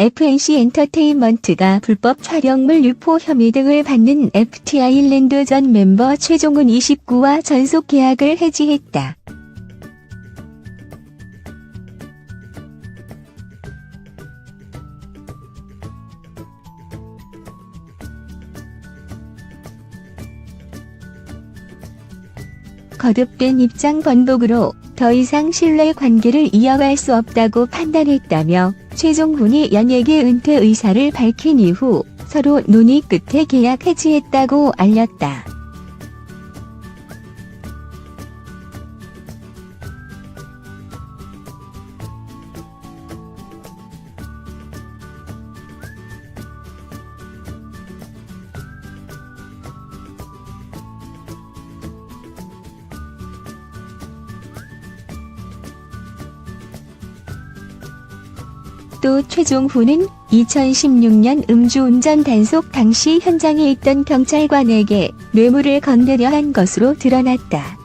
FNC 엔터테인먼트가 불법 촬영물 유포 혐의 등을 받는 FT 아일랜드 전 멤버 최종훈 29와 전속 계약을 해지했다. 거듭된 입장 번복으로 더 이상 신뢰 관계를 이어갈 수 없다고 판단했다며 최종훈이 연예계 은퇴 의사를 밝힌 이후 서로 논의 끝에 계약 해지했다고 알렸다. 또 최종훈은 2016년 음주운전 단속 당시 현장에 있던 경찰관에게 뇌물을 건네려 한 것으로 드러났다.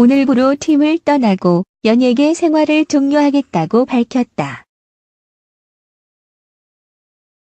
오늘부로 팀을 떠나고 연예계 생활을 종료하겠다고 밝혔다.